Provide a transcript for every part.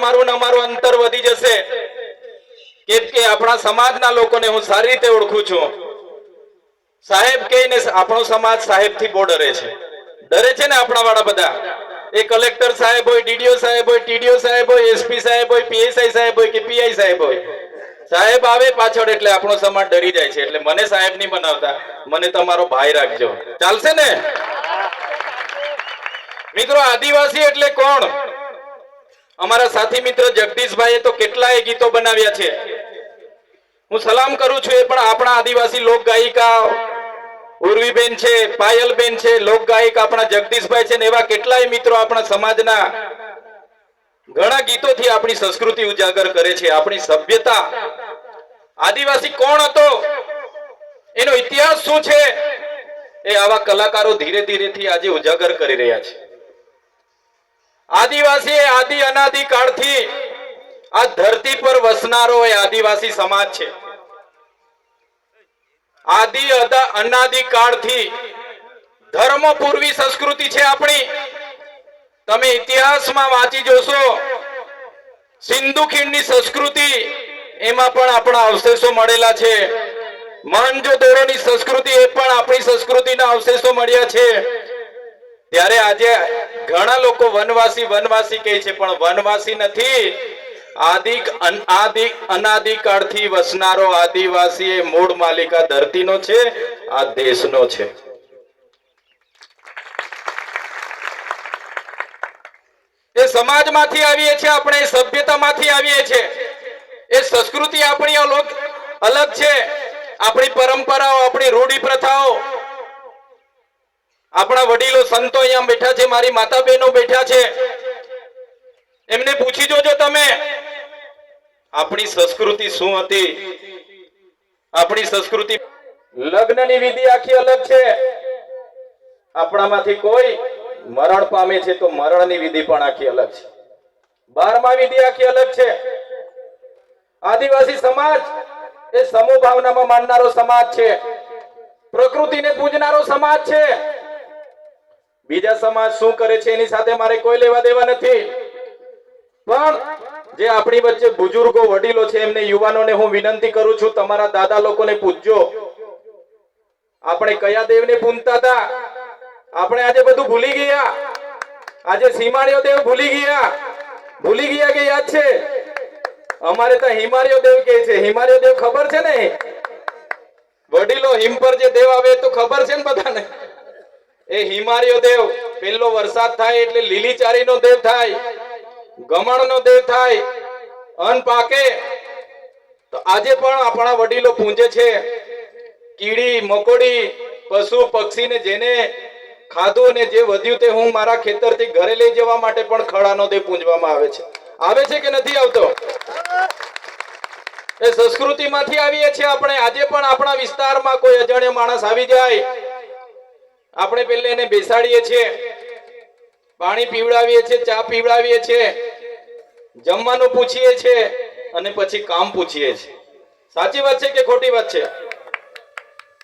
તમારું ને અમારું અંતર વધી જશે. કેમ કે આપણા સમાજના લોકોને હું સારી રીતે ઓળખું છું. સાહેબ કહીને આપણો સમાજ સાહેબથી બહુ ડરે છે. ડરે છે ને આપણા વાળા બધા? એ કલેક્ટર સાહેબ હોય, ડીડીઓ સાહેબ હોય, ટીડીઓ સાહેબ હોય, એસપી સાહેબ હોય, પીએસઆઈ સાહેબ હોય કે પીઆઈ સાહેબ હોય? સાહેબ આવે પાછળ એટલે આપણો સમાજ ડરી જાય છે. એટલે મને સાહેબ નહીં બનાવતા. મને તમારો ભાઈ રાખજો. ચાલશે ને? મિત્રો, આદિવાસી એટલે કોણ? અમારા સાથી મિત્ર જગદીશભાઈએ તો કેટલાય ગીતો બનાવ્યા છે. હું સલામ કરું છું એ પણ આપણા આદિવાસી લોક ગાયિકા ઉર્વીબેન છે, પાયલબેન છે લોક ગાયક આપણા જગદીશભાઈ છે ને એવા કેટલાય મિત્રો આપણા સમાજના ઘણા ગીતોથી આપણી સંસ્કૃતિ ઉજાગર કરે છે, આપણી સભ્યતા. આદિવાસી કોણ હતો? એનો ઇતિહાસ શું છે? એ આવા કલાકારો ધીરે ધીરેથી આજે ઉજાગર કરી રહ્યા છે. આદિવાસી એ આદિ અનાદિ કાળથી આ ધરતી પર વસનારો એ આદિવાસી સમાજ છે. આદિ અનાદિ કાળથી ધર્મ પૂર્વી સંસ્કૃતિ છે આપણી. તમે ઇતિહાસમાં વાંચી જોશો, સિંધુ ખીણની સંસ્કૃતિ એમાં પણ આપણા અવશેષો મળેલા છે. મહંજો દોરોની સંસ્કૃતિ એ પણ આપણી સંસ્કૃતિના અવશેષો મળ્યા છે. ત્યારે આજે ઘણા લોકો વનવાસી વનવાસી કહે છે, પણ વનવાસી નથી. આદિક અનાદિક અનાદિકાળથી વસનારો આદિવાસી એ મૂળ માલિકા ધરતીનો છે, આ દેશનો છે. એ સમાજમાંથી આવીએ છીએ, આપણે સભ્યતામાંથી આવીએ છીએ. એ સંસ્કૃતિ આપણી અલગ અલગ છે. આપણી પરંપરાઓ, આપણી રૂઢી પ્રથાઓ આપણા વડીલો સંતો અહીંયા બેઠા છે, મારી માતા બહેનો બેઠા છે. એમને પૂછી જોજો તમે, આપણી સંસ્કૃતિ શું હતી? આપણી સંસ્કૃતિ લગ્નની વિધિ આખી અલગ છે. આપણામાંથી કોઈ મરણ પામે છે તો મરણની વિધિ પણ આખી અલગ છે. બારમા વિધિ આખી અલગ છે. આદિવાસી સમાજ એ સમૂહ ભાવનામાં માનનારો સમાજ છે. પ્રકૃતિને પૂજનારો સમાજ છે. બીજા સમાજ શું કરે છે એની સાથે મારે કોઈ લેવા દેવા નથી. પણ જે આપણી વચ્ચે બુજુર્ગો, વડીલો છે, એમને યુવાનોને હું વિનંતી કરું છું, તમારા દાદા લોકોને પૂછજો. આપણે કયા દેવને પૂજતા હતા આપણે આજે બધું ભૂલી ગયા. આજે સીમાડ્યો દેવ ભૂલી ગયા. ભૂલી ગયા કે યાદ છે? અમારે તો હિમાલયો દેવ કે છે. હિમાલયો દેવ ખબર છે ને? વડીલો, હિમ પર જે દેવ આવે તો ખબર છે ને બધાને? એ હિમાલયો દેવ પેલો વરસાદ થાય એટલે લીલીચારીનો દેવ થાય, ગમણનો દેવ થાય, અન પાકે. તો આજે પણ આપણા વડીલો પૂંજે છે, કીડી, મકોડી, પશુ, પક્ષીને જેને ખાધું ને જે વધ્યું તે હું મારા ખેતરથી ઘરે લઈ જવા માટે પણ ખડાનો દેવ પૂંજવામાં આવે છે. આવે છે કે નથી આવતો? એ સંસ્કૃતિમાંથી આવીએ છીએ આપણે. આજે પણ આપણા વિસ્તારમાં કોઈ અજાણ્યો માણસ આવી જાય આપણે પેલે એને બેસાડીએ છીએ. પાણી પીવડાવીએ છીએ, ચા પીવડાવીએ છીએ. જમવાનું પૂછીએ છીએ અને પછી કામ પૂછીએ છીએ. સાચી વાત છે કે ખોટી વાત છે?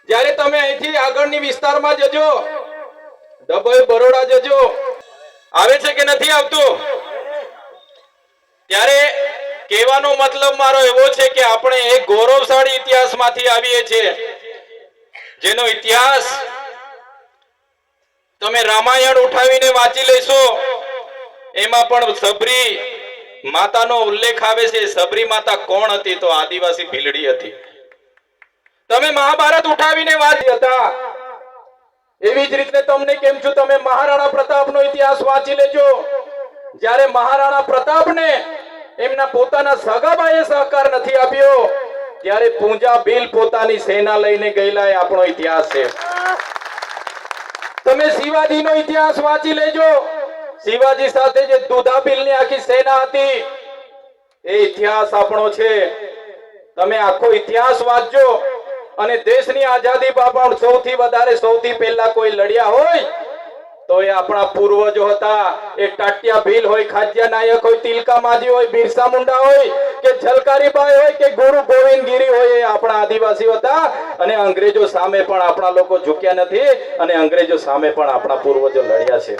જ્યારે તમે અહીંથી આગળની વિસ્તારમાં જજો, ડબલ બરોડા જજો. આવે છે કે નથી આવતું? ત્યારે કહેવાનો મતલબ મારો એવો છે કે આપણે એક ગૌરવશાળી ઇતિહાસમાંથી આવીએ છીએ. જેનો ઇતિહાસ તમે રામાયણ ઉઠાવીને વાંચી લેશો. એમાં પણ સબરી માતાનો ઉલ્લેખ આવે છે, સબરી માતા કોણ હતી તો આદિવાસી ભીલડી હતી. તમે મહાભારત ઉઠાવીને વાંચી હતા. એવી જ રીતે તમને કેમ છું, તમે મહારાણા પ્રતાપનો ઇતિહાસ વાંચી લેજો. જ્યારે મહારાણા પ્રતાપને એમના પોતાના સગાભાઈએ સહકાર નથી આપ્યો, ત્યારે પૂંજા ભીલ પોતાની સેના લઈને ગયેલા એ આપણો ઇતિહાસ છે. તમે શિવાજીનો ઇતિહાસ વાંચી લેજો. શિવાજી સાથે જે દુધાબીલની આખી સેના હતી, એ ઇતિહાસ આપણો છે. તમે આખો ઇતિહાસ વાંચજો અને દેશની આઝાદી પણ સૌથી વધારે, સૌથી પહેલા કોઈ લડ્યા હોય, તો એ આપણા પૂર્વજો હતા. એ ટાટિયા ભીલ હોય ખાજ્યા નાયક હોય, તિલકા માજી હોય, બિરસા મુંડા હોય, કે ઝલકારીબાઈ હોય, કે ગુરુ ગોવિંદ ગીરી હોય, એ આપણા આદિવાસીઓ હતા. અને અંગ્રેજો સામે પણ આપણા લોકો ઝૂક્યા નથી અને અંગ્રેજો સામે પણ આપણા પૂર્વજો લડ્યા છે.